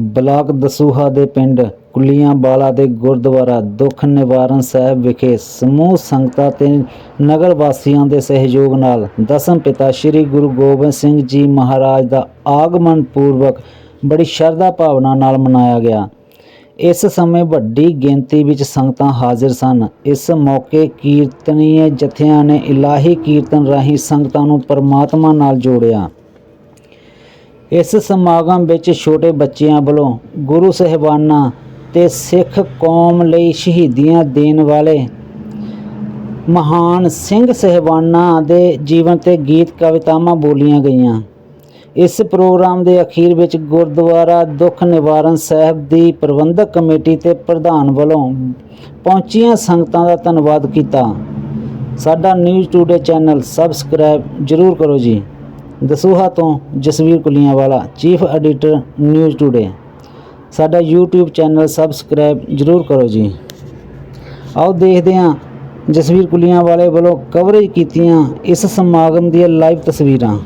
Block Dasuya ਦੇ ਪਿੰਡ ਕੁੱਲੀਆਂ ਬਾਲਾ ਦੇ ਗੁਰਦੁਆਰਾ ਦੁੱਖ ਨਿਵਾਰਨ ਸਾਹਿਬ ਵਿਖੇ ਸਮੂਹ ਸੰਗਤਾਂ ਤੇ ਨਗਰ ਵਾਸੀਆਂ ਦੇ ਸਹਿਯੋਗ ਨਾਲ ਦਸਮ ਪਿਤਾ ਸ੍ਰੀ ਗੁਰੂ ਗੋਬਿੰਦ ਸਿੰਘ ਜੀ ਮਹਾਰਾਜ ਦਾ ਆਗਮਨ ਪੂਰਵਕ ਬੜੀ ਸ਼ਰਧਾ ਭਾਵਨਾ ਨਾਲ ਮਨਾਇਆ ਗਿਆ। ਇਸ ਸਮੇਂ ਵੱਡੀ ਗਿਣਤੀ ਵਿੱਚ ਸੰਗਤਾਂ ਹਾਜ਼ਰ ਸਨ। ਇਸ ਮੌਕੇ ਕੀਰਤਨੀਏ ਜਥਿਆਂ ਨੇ ਇਲਾਹੀ ਕੀਰਤਨ ਰਾਹੀਂ ਸੰਗਤਾਂ ਨੂੰ ਪਰਮਾਤਮਾ ਨਾਲ ਜੋੜਿਆ। ਇਸ ਸਮਾਗਮ ਵਿੱਚ ਛੋਟੇ ਬੱਚਿਆਂ ਵੱਲੋਂ ਗੁਰੂ ਸਹਿਬਾਨਾਂ ਤੇ ਸਿੱਖ ਕੌਮ ਲਈ ਸ਼ਹੀਦੀਆਂ ਦੇਣ ਵਾਲੇ ਮਹਾਨ ਸਿੰਘ ਸਹਿਬਾਨਾਂ ਦੇ ਜੀਵਨ ਤੇ ਗੀਤ ਕਵਿਤਾਵਾਂ ਬੋਲੀਆਂ ਗਈਆਂ। ਇਸ ਪ੍ਰੋਗਰਾਮ ਦੇ ਅਖੀਰ ਵਿੱਚ ਗੁਰਦੁਆਰਾ ਦੁੱਖ ਨਿਵਾਰਨ ਸਾਹਿਬ ਦੀ ਪ੍ਰਬੰਧਕ ਕਮੇਟੀ ਤੇ ਪ੍ਰਧਾਨ ਵੱਲੋਂ ਪਹੁੰਚੀਆਂ ਸੰਗਤਾਂ ਦਾ ਧੰਨਵਾਦ ਕੀਤਾ। ਸਾਡਾ ਨਿਊਜ਼ ਟੂਡੇ ਚੈਨਲ ਸਬਸਕ੍ਰਾਈਬ ਜਰੂਰ ਕਰੋ ਜੀ। ਦਸੂਹਾ ਤੋਂ Jasvir Kulianwala, chief editor news today. ਸਾਡਾ YouTube ਚੈਨਲ ਸਬਸਕ੍ਰਾਈਬ ਜਰੂਰ ਕਰੋ ਜੀ। ਆਓ ਦੇਖਦੇ ਹਾਂ ਜਸਵੀਰ ਕੁਲੀਆਂਵਾਲੇ ਵੱਲੋਂ ਕਵਰੇਜ ਕੀਤੀਆਂ ਇਸ ਸਮਾਗਮ ਦੀਆਂ ਲਾਈਵ ਤਸਵੀਰਾਂ।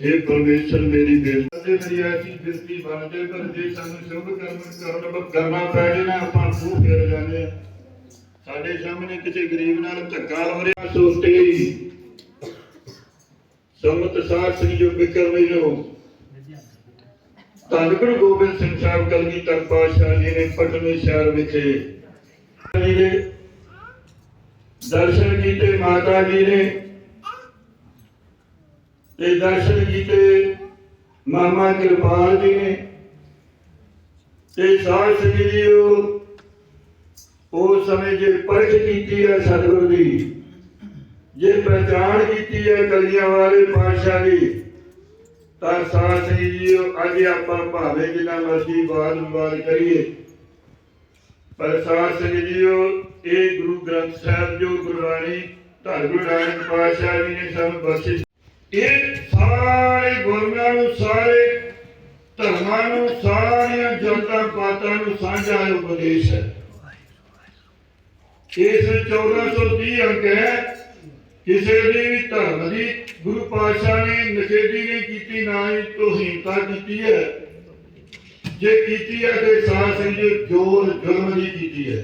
ਇਹ ਪਰਮੇਸ਼ਰ ਮੇਰੀ ਬੇਨਤੀ ਮੇਰੀ ਐਸੀ ਬਿਰਤੀ ਬਣ ਜੇ ਪਰ ਜੇ ਸਾਨੂੰ ਸ਼ੁਭ ਕਰਮ ਕਰਨ ਕਰਨਾ ਪੈ ਨਾ ਆਪਾਂ ਖੂਹ ਫੇਰ ਜਾਂਦੇ ਸਾਡੇ ਸਾਹਮਣੇ ਕਿਸੇ ਗਰੀਬ ਨਾਲ ਧੱਕਾ ਹੋ ਰਿਹਾ ਸੋਚਤੇ ਸੰਮਤ ਸਾਧ ਸਿੰਘ ਜੋ ਬਿਕਰਮੀ ਜੋ ਧੰਨ ਗੁਰੂ ਗੋਬਿੰਦ ਸਿੰਘ ਸਾਹਿਬ, ਕਲਗੀਧਰ ਪਾਤਸ਼ਾਹ ਜੀ ਨੇ ਪਟਨੇ ਸ਼ਹਿਰ ਵਿਖੇ ਜੀ ਦੇ ਦਰਸ਼ਨ ਕੀਤੇ ਮਾਤਾ ਜੀ ਨੇ। ਤੇ ਦਰਸ਼ਨ ਕੀਤੇ ਮਾਮਾ ਕਿਰਪਾਲ ਜੀ ਨੇ। ਤੇ ਸਾਧ ਸੰਗਤ ਜੀ ਉਹ ਉਸ ਸਮੇਂ ਜੇ ਪਰਖ ਕੀਤੀ ਹੈ ਸਤਿਗੁਰ ਦੀ, ਜੇ ਪਹਿਚਾਣ ਕੀਤੀ ਹੈ ਕਲੀਆਂ ਵਾਲੇ ਪਾਤਸ਼ਾਹ ਦੀ, ਤਾਂ ਸਾਧ ਸੰਗਤ ਜੀ ਅੱਜ ਆਪਾਂ ਭਾਵੇਂ ਜਿੰਨਾ ਮਰਜ਼ੀ ਬਾਦ ਵਿਵਾਦ ਕਰੀਏ ਪਰ ਸਾਧ ਸੰਗਤ ਜੀ ਇਹ ਗੁਰੂ ਗ੍ਰੰਥ ਸਾਹਿਬ ਜੋ ਗੁਰਬਾਣੀ ਧੰਨ ਗੁਰੂ ਨਾਨਕ ਪਾਤਸ਼ਾਹ ਜੀ ਨੇ ਸਾਨੂੰ ਬਖਸ਼ਿਸ਼ ਇਹ ਸਾਰੇ ਗੁਰੂਆਂ ਨੂੰ, ਸਾਰੇ ਧਰਮਾਂ ਨੂੰ, ਸਾਰੀਆਂ ਜਨਤਾ ਪਾਤਾਂ ਨੂੰ ਸਾਂਝਾ ਉਪਦੇਸ਼ ਹੈ। ਇਸ 1430 ਅੰਕ ਹੈ, ਕਿਸੇ ਦੀ ਵੀ ਧਰਮ ਦੀ, ਗੁਰੂ ਪਾਤਸ਼ਾਹ ਨੇ ਨਸ਼ੇਦੀ ਨੇ ਕੀਤੀ, ਨਾ ਹੀ ਤੋਹੀਨਤਾ ਕੀਤੀ ਹੈ। ਜੇ ਕੀਤੀ ਹੈ ਤੇ ਸਾਧ ਸਿੰਘ ਜੀ ਜੋਰ ਜ਼ੁਲਮ ਦੀ ਕੀਤੀ ਹੈ।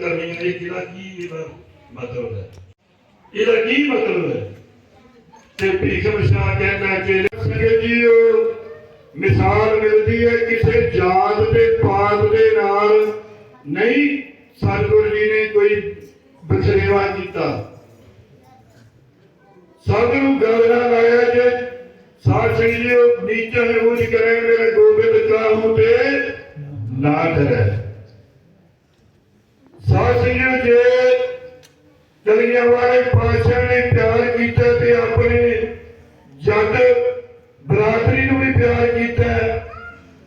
ਕਰਨੀ ਹੈ ਇਹਦਾ ਕੀ ਇਹਦਾ ਮਤਲਬ ਹੈ? ਇਹਦਾ ਕੀ ਮਤਲਬ ਹੈ ਤੇ ਭੀਖਮ ਸ਼ਾਹ ਕਹਿੰਦਾ ਕਿ ਸੰਗਤ ਜੀਓ ਮਿਸਾਲ ਮਿਲਦੀ ਹੈ, ਕਿਸੇ ਜਾਤ ਤੇ ਪਾਤ ਦੇ ਨਾਲ ਨਹੀਂ ਸਤਿਗੁਰੂ ਜੀ ਨੇ ਕੋਈ ਬਖਸ਼ੇਵਾ ਕੀਤਾ। ਸਭ ਨੂੰ ਗੱਲ ਨਾਲ ਆਇਆ ਜੇ ਸਾਧ ਸਿੰਘ ਜੀਓ ਨੀਚਾ ਹੈ ਉਹ ਕਰੇ ਮੇਰੇ ਗੋਬਿੰਦ ਕਾਹੂ ਤੇ ਨਾ ਕਰੇ ਸਾਧ ਸਿੰਘ ਜੇ ਕਲੀਆਂ ਵਾਲੇ ਪਾਤਸ਼ਾਹ ਨੇ ਪਿਆਰ ਕੀਤਾ ਤੇ ਆਪਣੇ ਜੱਟ ਬਰਾਦਰੀ ਨੂੰ ਵੀ ਪਿਆਰ ਕੀਤਾ,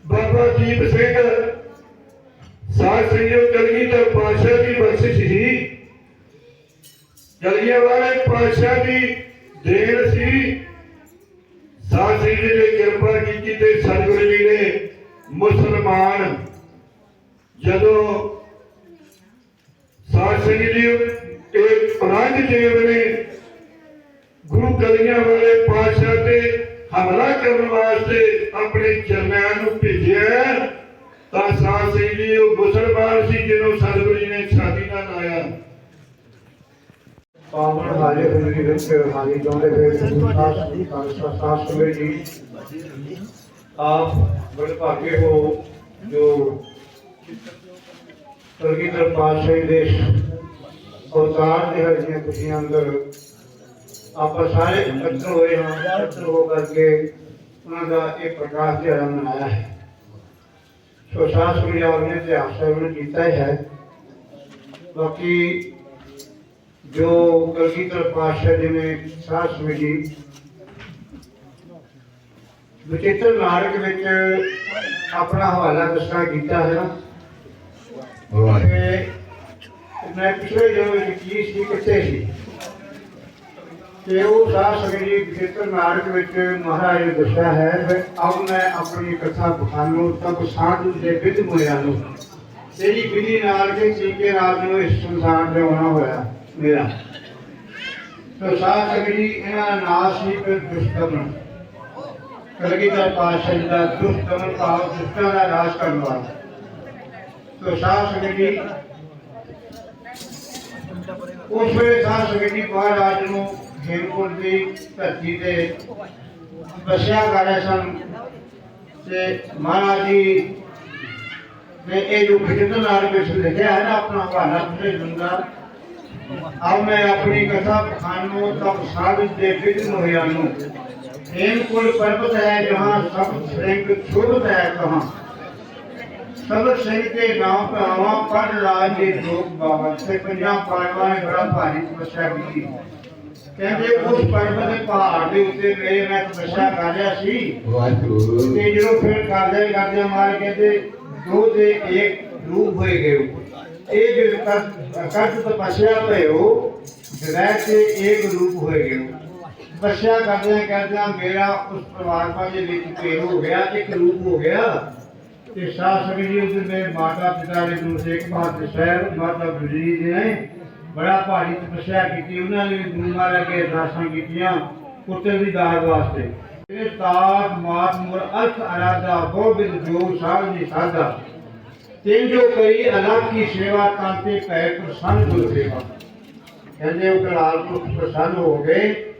ਬਾਬਾ ਦੀਪ ਸਿੰਘ। ਸਾਧ ਸਿੰਘੋ ਕਲਗੀਧਰ ਪਾਤਸ਼ਾਹ ਦੀ ਬਖਸ਼ਿਸ਼ ਹੀ ਕਲੀਆਂ ਵਾਲੇ ਪਾਤਸ਼ਾਹ ਦੀ ਦੇਣ ਸੀ ਸਾਧ ਸਿੰਘ ਜੀ ਨੇ ਕਿਰਪਾ ਕੀਤੀ ਤੇ ਸਤਿਗੁਰੂ ਜੀ ਨੇ ਮੁਸਲਮਾਨ ਜਦੋਂ ਸਾਧ ਸਿੰਘ ਜੀ ਇਹ ਔਰੰਗਜ਼ੇਬ ਨੇ ਗੁਰੂ ਕਲੀਆਂ ਵਾਲੇ ਪਾਤਸ਼ਾਹ ਤੇ ਹਮਲਾ ਕਰਨ ਵਾਸਤੇ ਆਪਣੇ ਜਰਨੈਲ ਨੂੰ ਭੇਜਿਆ, ਤਾਂ ਸਾਧ ਸਿੰਘ ਜੀ ਉਹ ਮੁਸਲਮਾਨ ਸੀ ਜਿਹਨੂੰ ਸਤਿਗੁਰੂ ਜੀ ਨੇ ਸ਼ਾਦੀ ਨਾਲ ਲਾਇਆ। ਪਾਵਨ ਹਾਲੇ ਹੋਏ ਵਿੱਚ ਹਾਲੇ ਜਾਂਦੇ ਹੋਏ ਸੰਸਾਰ ਦੀ ਸੰਸਥਾ ਸਮੇਂ ਜੀ ਆਪ ਬੜੇ ਭਾਗੇ ਹੋ ਜੋ ਸਰਗੀਦਰ ਪਾਤਸ਼ਾਹੀ ਦੇ ਅਵਤਾਰ ਦੇ ਹਰੀਆਂ ਖੁਸ਼ੀਆਂ ਅੰਦਰ ਆਪਾਂ ਸਾਰੇ ਇਕੱਠੇ ਹੋਏ ਹਾਂ ਇਕੱਠੇ ਹੋ ਕਰਕੇ ਉਹਨਾਂ ਦਾ ਇਹ ਪ੍ਰਕਾਸ਼ ਦਿਹਾੜਾ ਮਨਾਇਆ ਹੈ ਸੋ ਸਾਸ ਗੁਰਿਆ ਨੇ ਇਤਿਹਾਸ ਸਾਹਿਬ ਕੀਤਾ ਹੀ ਹੈ ਬਾਕੀ ਜੋ ਕਲਗੀਧਰ ਪਾਤਸ਼ਾਹ ਜੀ ਨੇ ਸਾਸ ਜੀ ਵਿਚਿੱਤਰ ਨਾਟਕ ਵਿੱਚ ਆਪਣਾ ਹਵਾਲਾ ਦੱਸਣਾ ਕੀਤਾ ਹੈ। ਕਿ ਮੈਂ ਪਿਛਲੇ ਜਨਮ ਵਿੱਚ ਕੀ ਸੀ ਕਿੱਥੇ ਸੀ? ਤੇ ਉਹ ਸਾਸ ਜੀ ਵਿਚਿੱਤਰ ਨਾਟਕ ਵਿੱਚ ਮਹਾਰਾਜ ਨੇ ਦੱਸਿਆ ਹੈ ਕਿ ਅਬ ਮੈਂ ਆਪਣੀ ਕਥਾ ਬਖਾਨੋ ਤਬ ਸਾਧੂ ਦੇ ਵਿਦ ਹੋਇਆ ਨੂੰ। ਤੇਰੀ ਵਿਧੀ ਨਾਲ ਕੇ ਚੀਕੇ ਨਾਲ ਨੂੰ ਇਸ ਸੰਸਾਰ ਤੇ ਆਉਣਾ ਹੋਇਆ ਮੇਰਾ। ਤੋ ਸਾਸ ਜੀ ਇਹਨਾਂ ਦਾ ਨਾਂ ਸੀ ਫਿਰ ਦੁਸ਼ਟਮਨ ਕਲਗੀਧਰ ਪਾਤਸ਼ਾਹ ਜੀ ਦਾ ਦੁਸ਼ਟਮਨ ਭਾਵ ਦੁਸ਼ਟਾਂ ਦਾ ਰਾਜ ਕਰਨ ਵਾਲਾ। ਤੋ ਸਾਸ ਜੀ, ਉਸ ਵੇਲੇ ਸਾਸ ਜੀ ਮਹਾਰਾਜ ਨੂੰ ਹੇਮਕੁੰਟ ਦੀ ਧਰਤੀ ਤੇ ਬਸਿਆ ਕਰ ਸਨ ਤੇ ਮਹਾਰਾਜ ਜੀ ਨੇ ਇਹ ਜੋ ਖਿਜਤ ਨਾਲ ਵਿੱਚ ਲਿਖਿਆ ਹੈ ਨਾ, ਆਪਣਾ ਹਵਾਲਾ ਤੇ ਦਿੰਦਾ ਆਓ ਮੈਂ ਆਪਣੀ ਕਥਾ ਖਾਨੋ ਤਬ ਸਾਧਿਤ ਦੇ ਵਿਗਨ ਨੂੰ ਨੂੰ ਹੇਮਕੁੰਟ ਪਰਬਤ ਹੈ ਜਹਾਂ ਸਭ ਸਿੰਘ ਛੋੜਤ ਹੈ ਕਹਾਂ ਸਭ ਸਿੰਘ ਕੇ ਨਾਮ ਭਾਵਾ ਪੜ ਰਾਜ ਦੇ ਲੋਕ ਬਾਬਾ ਤੇ ਪੰਜਾਬ ਪਾੜਵਾ ਨੇ ਬੜਾ ਭਾਰੀ ਤਪੱਸਿਆ ਕੀਤੀ। ਕਹਿੰਦੇ ਉਸ ਪਰਬਤ ਦੇ ਪਹਾੜ ਦੇ ਉੱਤੇ ਮੇਰੇ ਮੈਂ ਤਪੱਸਿਆ ਕਰ ਰਿਹਾ ਸੀ। ਤੇ ਜਦੋਂ ਫਿਰ ਕਰਦੇ ਕਰਦੇ ਮਾਰ ਕਹਿੰਦੇ ਦੋ ਦੇ ਇੱਕ ਰੂਪ ਹੋਏ ਗਏ ਇਹ ਜੋ ਕਰਤ ਤਪੱਸਿਆ ਭਇਓ ਜਗੈ ਤੇ ਇੱਕ ਰੂਪ ਹੋਏ ਗਏ ਤਪੱਸਿਆ ਕਰਦੇ ਕਰਦੇ ਮੇਰਾ ਉਸ ਪਰਮਾਤਮਾ ਦੇ ਵਿੱਚ ਭੇਦ ਹੋ ਗਿਆ ਇੱਕ ਰੂਪ ਹੋ ਗਿਆ। ਤੇ ਸਾਹ ਸਭੀ ਜੀ, ਉਸ ਦੇ ਮਾਤਾ ਪਿਤਾ ਨੇ ਗੁਰੂ ਤੇਗ ਬਹਾਦਰ ਸਾਹਿਬ, ਮਾਤਾ ਗੁਜਰੀ ਜੀ ਨੇ ਬੜਾ ਭਾਰੀ ਤਪੱਸਿਆ ਕੀਤੀ। ਉਹਨਾਂ ਨੇ ਗੁਰੂ ਮਹਾਰਾਜ ਅੱਗੇ ਅਰਦਾਸਾਂ ਕੀਤੀਆਂ ਪੁੱਤਰ ਦੀ ਦਾਤ ਵਾਸਤੇ। ਇਹ ਤਾਤ ਮਾਤ ਮੁਰ, ਅਰਥ ਅਰਾਦਾ ਗੋਬਿੰਦ ਜੋ ਸਾਧ ਜੀ ਸਾਧਾ ਤਿੰਨ ਜੋ ਕਰੀ ਅਲੱਗ ਕੀ ਸੇਵਾ ਕਾਂਤੇ ਪੈ ਪ੍ਰਸੰਨ ਗੁਰ ਸੇਵਾ। ਕਹਿੰਦੇ ਉਹ ਕਲਾਲ ਪੁਰਖ ਪ੍ਰਸੰਨ ਹੋ ਗਏ।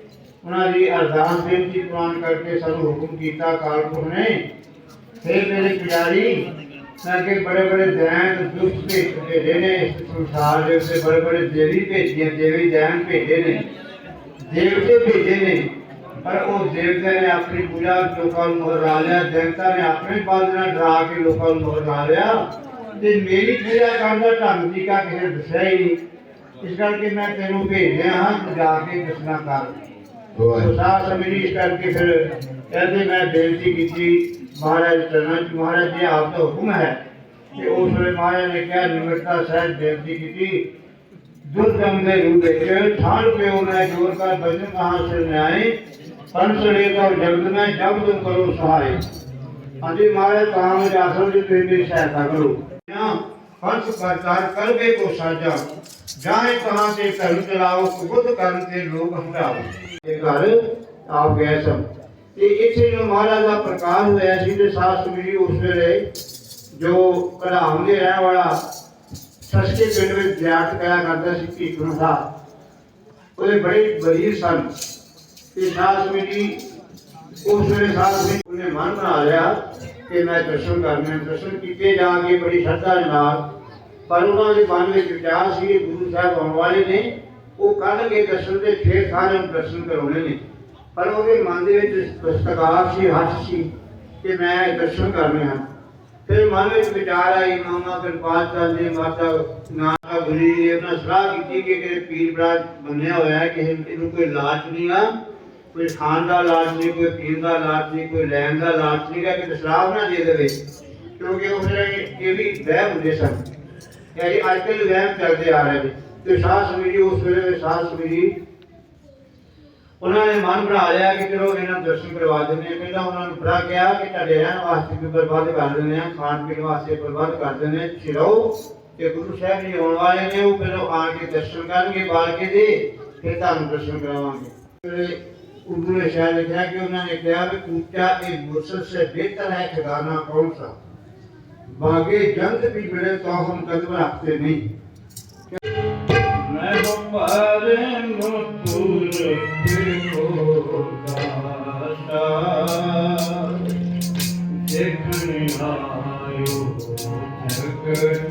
ਉਹਨਾਂ ਦੀ ਅਰਦਾਸ ਬੇਨਤੀ ਪ੍ਰਵਾਨ ਕਰਕੇ ਸਾਨੂੰ ਹੁਕਮ ਕੀਤਾ ਕਾਲ ਨੇ। ਫਿਰ ਮੇਰੇ ਪਿਆਰੀ ਮੈਂ ਕਿ ਬੜੇ ਬੜੇ ਦੈਨ ਦੁਸ਼ਟ ਭੇਜ ਨੇ। ਇਸ ਸੰਸਾਰ ਦੇ ਉੱਤੇ ਬੜੇ ਬੜੇ ਦੇਵੀ ਭੇਜੀਆਂ, ਦੇਵੀ ਦੈਨ ਭੇਜੇ ਨੇ। ਦੇਵਤੇ ਭੇਜੇ ਨੇ, ਪਰ ਉਹ ਦੇਵਤੇ ਨੇ ਆਪਣੀ ਪੂਜਾ ਲੋਕਾਂ ਨੂੰ ਮੋਹਰਾ ਲਿਆ, ਦੇਵਤਾ ਨੇ ਆਪਣੇ ਬਲ ਨਾਲ ਡਰਾ ਕੇ ਲੋਕਾਂ ਨੂੰ ਮੋਹਰਾ ਲਿਆ। ਤੇ ਮੇਰੀ ਪੂਜਾ ਕਰਨ ਦਾ ਢੰਗ ਦੀ ਕਾ ਕਿਸੇ ਦੱਸਿਆ ਹੀ ਨਹੀਂ। ਇਸ ਕਰਕੇ ਮੈਂ ਤੈਨੂੰ ਭੇਜ ਹਾਂ ਜਾ ਕੇ ਦੱਸਣਾ ਕਰ। تو ساتھ امریش کر کے پھر کہتے میں بےنتی کی تھی مہاراج کرنل مہاراج جی آپ کا حکم ہے کہ اس وقت مہاراج نے کیا نمٹتا صاحب بےنتی کی تھی دردم دے روڈے چل ٹھان پہ انہیں جوڑ کر بجن کہاں سے میں آئے؟ پن سڑے کا جلد میں جب تم کرو سہائے ابھی ہاں جی، مہاراج کہاں مجھے آسم جی تیری سہایتا کرو۔ हंस प्रचार करबे को साजा जाए कहाँ से धर्म चलाओ बुद्ध कर्म के लोग हटाओ ਇਹ ਘਰ ਆਪ ਗਏ ਸਨ ਤੇ ਇੱਥੇ ਜੋ ਮਹਾਰਾਜ ਦਾ ਪ੍ਰਕਾਸ਼ ਹੋਇਆ ਸੀ ਤੇ ਸਾਧ ਸੰਗਤ ਉਸ ਵੇਲੇ ਜੋ ਕੜਾਮ ਦੇ ਰਹਿਣ ਵਾਲਾ ਸਸਕੇ ਪਿੰਡ ਵਿੱਚ ਵਿਆਟ ਕਰਿਆ ਕਰਦਾ ਸੀ ਭੀਖਣ ਸਾਹਿਬ ਉਹਦੇ ਬੜੇ ਬਰੀਰ ਸਨ ਤੇ ਸਾਧ ਸੰਗਤ ਜੀ ਉਸ ਵੇਲੇ ਸਾਧ ਸੰਗਤ ਉਹਨੇ ਮਨ ਬਣਾ ਲਿਆ ਕਿ ਮੈਂ ਦਰਸ਼ਨ ਕਰਨੇ ਹਨ। ਦਰਸ਼ਨ ਕੀਤੇ ਜਾ ਕੇ ਬੜੀ ਸ਼ਰਧਾ ਨਾਲ ਪਰ ਉਹਨਾਂ ਦੇ ਮਨ ਵਿੱਚ ਵਿਚਾਰ ਸੀ ਗੁਰੂ ਸਾਹਿਬ ਆਉਣ ਵਾਲੇ ਨੇ। ਉਹ ਕਰਨਗੇ ਦਰਸ਼ਨ ਤੇ ਫੇਰ ਸਾਰਿਆਂ ਦਰਸ਼ਨ ਕਰਾਉਣੇ ਨੇ। ਪਰ ਉਹਦੇ ਮਨ ਦੇ ਵਿੱਚ ਦਸਤਕਾਰ ਸੀ, ਹੱਥ ਸੀ ਕਿ ਮੈਂ ਦਰਸ਼ਨ ਕਰਨੇ ਹਨ। ਫਿਰ ਮਨ ਵਿੱਚ ਵਿਚਾਰ ਆਈ, ਮਾਮਾ ਕਿਰਪਾਲ ਚੰਦ ਜੀ, ਮਾਤਾ ਨਾਨਾ ਗੁਰੀ ਜੀ ਉਹਨਾਂ ਸਲਾਹ ਕੀਤੀ ਕਿ ਕਿ ਪੀਰ ਬਰਾਜ ਬੰਨਿਆ ਹੋਇਆ ਹੈ ਕਿ ਇਹਨੂੰ ਕੋਈ ਲਾਜ ਨਹੀਂ ਆ। ਕੋਈ ਖਾਣ ਦਾ ਲਾਜ ਨਹੀਂ, ਕੋਈ ਪੀਣ ਦਾ ਲਾਜ ਨਹੀਂ, ਕੋਈ ਲੈਣ ਦਾ ਲਾਜ ਨਹੀਂ ਕਿ ਸ਼ਰਾਬ ਨਾ ਦੇ ਦੇਵੇ, ਕਿਉਂਕਿ ਉਹ ਜਿਹੜੇ ਇਹ ਵੀ ਵਹਿਮ ਹੁੰਦੇ ਸਨ। ਯਾਨੀ ਅੱਜ ਕੱਲ੍ਹ ਵਹਿਮ ਚੱਲਦੇ ਆ ਰਹੇ ਨੇ। ਤੇ ਸਾਧ ਸੰਗਤ ਉਸ ਵੇਲੇ ਦੇ ਸਾਧ ਸੰਗਤ ਉਹਨਾਂ ਨੇ ਮਨ ਬਣਾ ਲਿਆ ਕਿ ਚਲੋ ਇਹਨਾਂ ਨੂੰ ਦਰਸ਼ਨ ਕਰਵਾ ਦਿੰਦੇ ਹਾਂ। ਪਹਿਲਾਂ ਉਹਨਾਂ ਨੂੰ ਬੜਾ ਕਿਹਾ ਕਿ ਤੁਹਾਡੇ ਰਹਿਣ ਵਾਸਤੇ ਵੀ ਪ੍ਰਬੰਧ ਕਰ ਦਿੰਦੇ ਆ ਖਾਣ ਪੀਣ ਵਾਸਤੇ ਪ੍ਰਬੰਧ ਕਰ ਦਿੰਦੇ ਆ ਤੇ ਗੁਰੂ ਸਾਹਿਬ ਜੀ ਆਉਣ ਵਾਲੇ ਨੇ, ਉਹ ਪਹਿਲਾਂ ਆ ਕੇ ਦਰਸ਼ਨ ਕਰਨਗੇ ਬਾਲ ਕੇ ਦੇ, ਫਿਰ ਤੁਹਾਨੂੰ ਦਰਸ਼ਨ ਕਰਾਵਾਂਗੇ। उन्होंने शायद लिखा कि उन्होंने कहा कि ऊंचा ए मुसद से बेहतर है खजाना कौन सा बागे जंग भी मिले तो हम कदम रखते नहीं मैं तुम्हारे मुकुर को दाता देखने आयो जगत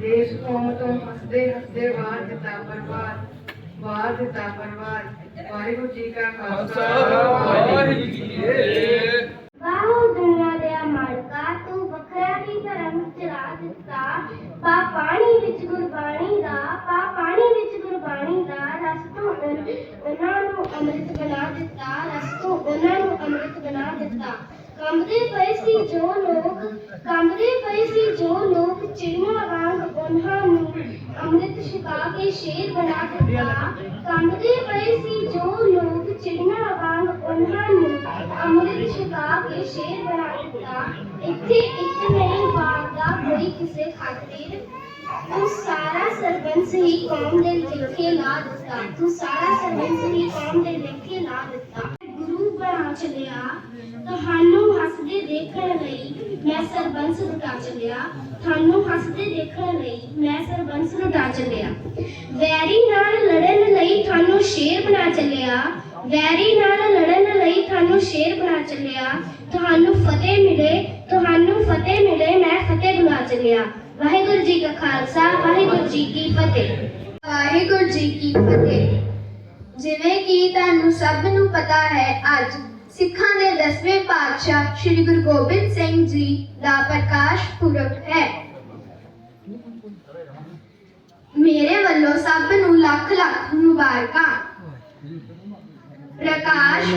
ਦੇਸ਼ ਕੌਮ ਤੋਂ ਹੱਸਦੇ ਹੱਸਦੇ ਵਾਰ ਦਿੱਤਾ ਪਰਵਾਰ। ਵਾਰ ਦਿੱਤਾ ਪਰਵਾਰ। ਵਾਹਿਗੁਰੂ ਜੀ ਕਾ ਖਾਲਸਾ ਵਾਹਿਗੁਰੂ ਜੀ ਕੀ ਫਤਿਹ। ਵਾਹੋ ਦੁਨੀਆ ਦੇ ਮਾਲਕਾ ਤੂੰ ਵੱਖਰਾ ਹੀ ਧਰਮ ਚਲਾ ਦਿੱਤਾ। ਪਾ ਪਾਣੀ ਵਿੱਚ ਗੁਰਬਾਣੀ ਦਾ ਪਾ ਪਾਣੀ ਵਿੱਚ ਗੁਰਬਾਣੀ ਦਾ ਰਸ ਤੋਂ ਉਹਨਾਂ ਨੂੰ ਅੰਮ੍ਰਿਤ ਬਣਾ ਦਿੱਤਾ ਰਸ ਤੋਂ ਉਹਨਾਂ ਨੂੰ ਅੰਮ੍ਰਿਤ ਬਣਾ ਦਿੱਤਾ। ਕੰਬਦੇ ਪਏ ਸੀ ਜੋ ਲੋਕ, ਕੰਬਦੇ ਪਏ ਸੀ ਜੋ ਲੋਕ ਚਿੜੀਆਂ ਵਾਂਗ ਉਹਨਾਂ ਨੂੰ ਅੰਮ੍ਰਿਤ ਛਕਾ ਕੇ ਸ਼ੇਰ ਬਣਾ ਦਿੱਤਾ। ਕੰਬਦੇ ਪਏ ਸੀ ਜੋ ਲੋਕ ਚਿੜੀਆਂ ਵਾਂਗ ਉਹਨਾਂ ਨੂੰ ਅੰਮ੍ਰਿਤ ਛਕਾ ਕੇ ਸ਼ੇਰ ਬਣਾ ਦਿੱਤਾ। ਇੱਥੇ ਇੱਕ ਨਹੀਂ ਵਾਰਦਾ ਕੋਈ ਕਿਸੇ ਖਾਤਰ ਤੂੰ ਸਾਰਾ ਸਰਬੰਸ ਹੀ ਕੌਮ ਦੇ ਲਿਖੇ ਲਾ ਦਿੱਤਾ। ਤੂੰ ਸਾਰਾ ਸਰਬੰਸ ਹੀ ਕੌਮ ਦੇ ਲਿਖੇ ਲਾ ਦਿੱਤਾ। ਗੁਰੂ ਬਣਾ ਚਲਿਆ। ਤੁਹਾਨੂੰ ਹੱਸਦੇ ਦੇਖਣ ਲਈ ਮੈਂ ਸਰਬੰਸ ਲੁਟਾ ਚਲਿਆ ਤੁਹਾਨੂੰ ਹੱਸਦੇ ਦੇਖਣ ਲਈ ਮੈਂ ਸਰਬੰਸ ਲੁਟਾ ਚਲਿਆ ਵੈਰੀ ਨਾਲ ਲੜਨ ਲਈ ਤੁਹਾਨੂੰ ਸ਼ੇਰ ਬਣਾ ਚਲਿਆ। ਵੈਰੀ ਨਾਲ ਲੜਨ ਲਈ ਤੁਹਾਨੂੰ ਸ਼ੇਰ ਬਣਾ ਚਲਿਆ। ਤੁਹਾਨੂੰ ਫਤਿਹ ਮਿਲੇ, ਤੁਹਾਨੂੰ ਫਤਿਹ ਮਿਲੇ, ਮੈਂ ਫਤਿਹ ਬਣਾ ਚੱਲਿਆ। ਵਾਹਿਗੁਰੂ ਜੀ ਕਾ ਖਾਲਸਾ, ਵਾਹਿਗੁਰੂ ਜੀ ਕੀ ਫਤਿਹ। ਵਾਹਿਗੁਰੂ ਜੀ ਕੀ ਫਤਿਹ। ਜਿਵੇਂ ਕਿ ਤੁਹਾਨੂੰ ਸਭ ਨੂੰ ਪਤਾ ਹੈ, ਅੱਜ ਸਿੱਖਾਂ ਦੇ 10ਵੇਂ ਪਾਤਸ਼ਾਹ ਸ੍ਰੀ ਗੁਰੂ ਗੋਬਿੰਦ ਸਿੰਘ ਜੀ ਦਾ ਪ੍ਰਕਾਸ਼ ਪੁਰਬ ਹੈ। ਮੇਰੇ ਵੱਲੋਂ ਸਭ ਨੂੰ ਲੱਖ ਲੱਖ ਮੁਬਾਰਕਾਂ। ਪ੍ਰਕਾਸ਼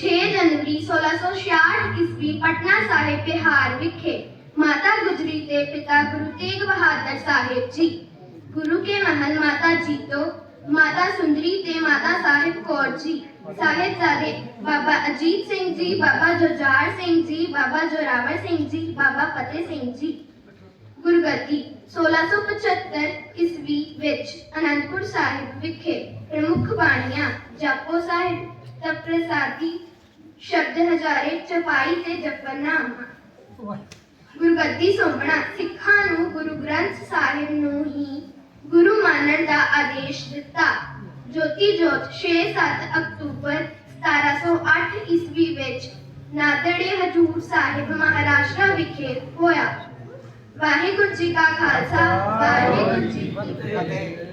6 ਜਨਵਰੀ 1666 ਈਸਵੀ ਪਟਨਾ ਸਾਹਿਬ ਬਿਹਾਰ ਵਿਖੇ ਮਾਤਾ ਗੁਜਰੀ ਤੇ ਪਿਤਾ ਗੁਰੂ ਤੇਗ ਬਹਾਦਰ ਸਾਹਿਬ ਜੀ, ਗੁਰੂ ਕੇ ਮਹਲ ਮਾਤਾ ਜੀਤੋ, ਮਾਤਾ ਸੁੰਦਰੀ ਤੇ ਮਾਤਾ ਸਾਹਿਬ ਕੌਰ ਜੀ ਸਾਹਿਬਜ਼ਾਦੇ ਬਾਬਾ ਅਜੀਤ ਸਿੰਘ ਜੀ, ਬਾਬਾ ਜੁਝਾਰ ਸਿੰਘ ਜੀ, ਬਾਬਾ ਜੋਰਾਵਰ ਸਿੰਘ ਜੀ, ਬਾਬਾ ਫਤਿਹ ਸਿੰਘ ਜੀ, ਗੁਰਗੱਦੀ 1675 ਈਸਵੀ ਵਿੱਚ ਅਨੰਦਪੁਰ ਸਾਹਿਬ ਵਿਖੇ ਪ੍ਰਮੁੱਖ ਬਾਣੀਆਂ ਜਾਪੋ ਸਾਹਿਬ ਤਪ੍ਰਸਾਦੀ ਸ਼ਬਦ ਹਜ਼ਾਰੇ ਚਪਾਈ ਤੇ ਜਪਰਨਾਮਾ ਗੁਰਗੱਦੀ ਸੋਪਣਾ ਸਿੱਖਾਂ ਨੂੰ ਗੁਰੂ ਗ੍ਰੰਥ ਸਾਹਿਬ ਨੂੰ ਹੀ ਗੁਰੂ ਮਾਨਣ ਦਾ ਆਦੇਸ਼ ਦਿੱਤਾ। ਜੋਤੀ ਜੋਤ 6-7 ਅਕਤੂਬਰ 1708 ਈਸਵੀ ਵਿੱਚ ਨਾਦੜੇ ਹਜੂਰ ਸਾਹਿਬ ਮਹਾਰਾਸ਼ਟਰ ਵਿਖੇ ਹੋਇਆ ਵਾਹਿਗੁਰੂ ਜੀ ਕਾ ਖਾਲਸਾ ਵਾਹਿਗੁਰੂ ਜੀ ਕੀ ਫਤਿਹ